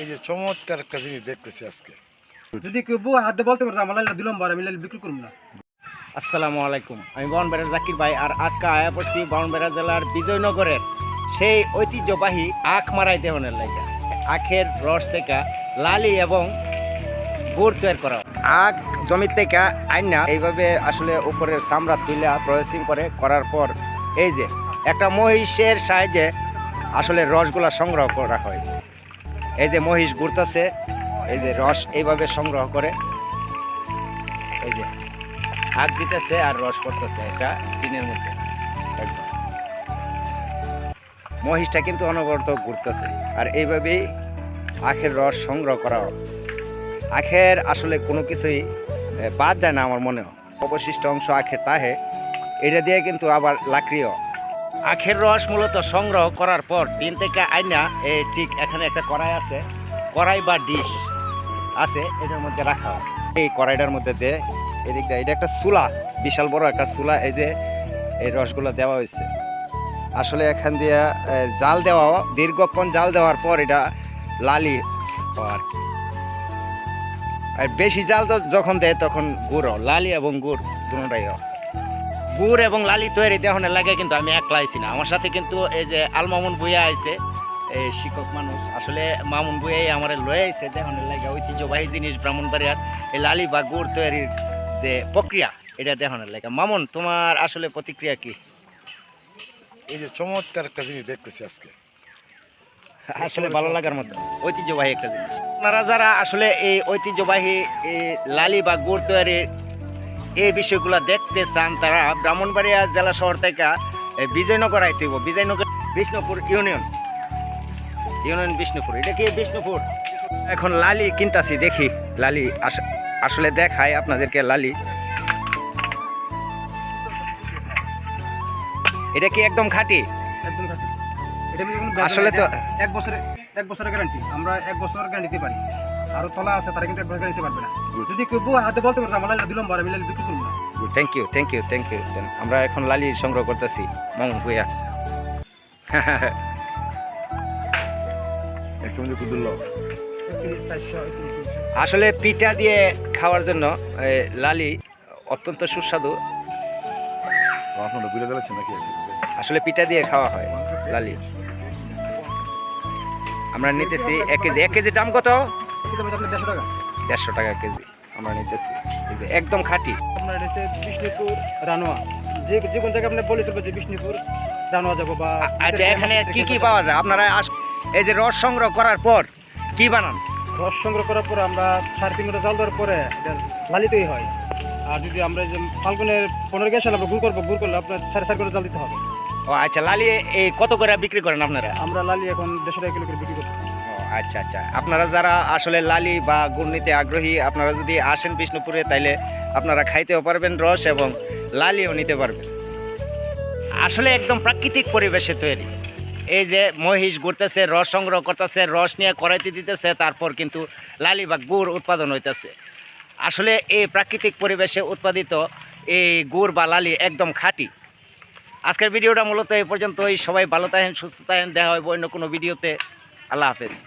এই যে চমৎকার একটা জিনিস দেখতেছি আজকে। যদি কেউ বউ হাত বলতে পারতো আমার লাইলে দিলাম বার আমি লাইলে বিক্রি করব না। আসসালামু আলাইকুম। আমি বাউনবেড়া জাকির ভাই আর আজকে আয়া পড়ছি বাউনবেড়া জেলার বিজয়নগরের সেই ঐতিহ্যবাহী আখ মারাই দেওয়ানের লাইগা। আখের রস থেকে লালি এবং গুড় তৈরি করা। হয়। আখ জমির থেকে আইনা এইভাবে আসলে উপরের চামড়া তুলে প্রসেসিং করে করার পর এই যে একটা মহিষের সাহায্যে আসলে রসগুলা সংগ্রহ করা হয়। এই যে মহিষ ঘুরতেছে, এই যে রস এইভাবে সংগ্রহ করে। এই যে আগ দিতেছে আর রস করতেছে এটা দিনের মধ্যে। মহিষটা কিন্তু অনবরত ঘুরতেছে। আর এইভাবেই আখের রস সংগ্রহ করা। আখের আসলে কোনো কিছুই বাদ যায় না আমার মনে অবশিষ্ট অংশ আখের তাহে। এটা দিয়ে কিন্তু আবার লাকড়িও আখের রস মূলত সংগ্রহ করার পর তিন থেকে আইনা এই ঠিক এখানে একটা কড়াই আছে। কড়াই বা ডিশ আছে, এটার মধ্যে রাখা হয়। এই কড়াইটার মধ্যে দিয়ে এদিক দিয়ে, এটা একটা চুলা, বিশাল বড় একটা চুলা, এই যে এই রসগুলো দেওয়া হয়েছে। আসলে এখান দিয়ে জাল দেওয়া দীর্ঘক্ষণ জাল দেওয়ার পর এটা লালি আর আর বেশি জাল তো যখন দেয় তখন গুড় লালি এবং গুড় দুটাই হয়। গুড় এবং লালি তৈরি দেওয়ার লাগে কিন্তু আমি একলা আইছি না। আমার সাথে কিন্তু এই যে আলমামুন বুয়া আইছে এই শিক্ষক মানুষ। আসলে মামুন বুয়াই আমার লয়ে আইছে দেখানোর লাগে ঐতিহ্যবাহী জিনিস ব্রাহ্মণবাড়িয়ার এই লালি বা গুড় তৈরির যে প্রক্রিয়া এটা দেখানোর লাগে। মামুন তোমার আসলে প্রতিক্রিয়া কি? এই যে চমৎকার একটা জিনিস দেখতেছি আজকে। আসলে ভালো লাগার মতো। ঐতিহ্যবাহী একটা জিনিস। আপনারা যারা আসলে এই ঐতিহ্যবাহী এই লালি বা গুড় তৈরির এই বিষয়গুলো দেখতে চান তারা ব্রাহ্মণবাড়িয়া জেলা শহর থেকে বিজয়নগর আইতে হইব। বিজয়নগর বিষ্ণুপুর ইউনিয়ন। ইউনিয়ন বিষ্ণুপুর। এটা কি বিষ্ণুপুর? এখন লালি কিনতাছি দেখি। লালি আস- আসলে দেখায় আপনাদেরকে লালি। এটা কি একদম খাঁটি? একদম খাঁটি। এটা আসলে তো এক বছরের এক বছরের গ্যারান্টি আমরা এক বছর গ্যারান্টি দিতে পারি। আরও তলা আছে তারা কিন্তু গ্যারান্টি পারবে না। যদি কেউ বউ হাতে বলতে আমার দিলাম বার লাইলে বিক্রি করব না thank you thank you thank you আমরা এখন লালি সংগ্রহ করতেছি মামুন ভুইয়া। আসলে পিঠা দিয়ে খাওয়ার জন্য লালি অত্যন্ত সুস্বাদু। আসলে পিঠা দিয়ে খাওয়া হয় লালি। আমরা নিতেছি এক কেজি। এক কেজি দাম কত? দেড়শো টাকা? কেজি আমরা নিতেছি। এই যে একদম খাঁটি। আপনার হচ্ছে বিষ্ণুপুর রানোয়া যে যে কোন জায়গায় আপনি বলে চলবে যে বিষ্ণুপুর রানোয়া যাব বা আচ্ছা এখানে কি কি পাওয়া যায়? আপনারা আস- এই যে রস সংগ্রহ করার পর কি বানান? রস সংগ্রহ করার পরে আমরা সাড়ে তিন ঘণ্টা জাল দেওয়ার পরে লালিতেই হয়। আর যদি আমরা যে ফাল্গুনের পনেরো গ্যাস আমরা গুড় করব গুড় করলে আপনার সাড়ে চার করে জাল দিতে হবে। ও আচ্ছা লালি এই কত করে বিক্রি করেন আপনারা? আমরা লালি এখন দেড়শো টাকা কিলো করে বিক্রি করছি। আচ্ছা আচ্ছা। আপনারা যারা আসলে লালি বা গুড় নিতে আগ্রহী, আপনারা যদি আসেন বিষ্ণুপুরে, তাইলে আপনারা খাইতেও পারবেন রস এবং লালিও নিতে পারবেন। আসলে একদম প্রাকৃতিক পরিবেশে তৈরি। এই যে মহিষ ঘুরতেছে, রস সংগ্রহ করতেছে, রস নিয়ে কড়াইতে দিতেছে, তারপর কিন্তু লালি বা গুড় উৎপাদন হইতেছে। আসলে এই প্রাকৃতিক পরিবেশে উৎপাদিত এই গুড় বা লালি একদম খাঁটি। আজকের ভিডিওটা মূলত এই পর্যন্তই। সবাই ভালো থাকেন, সুস্থ থাকেন। দেখা হবে অন্য কোনো ভিডিওতে। আল্লাহ হাফেজ।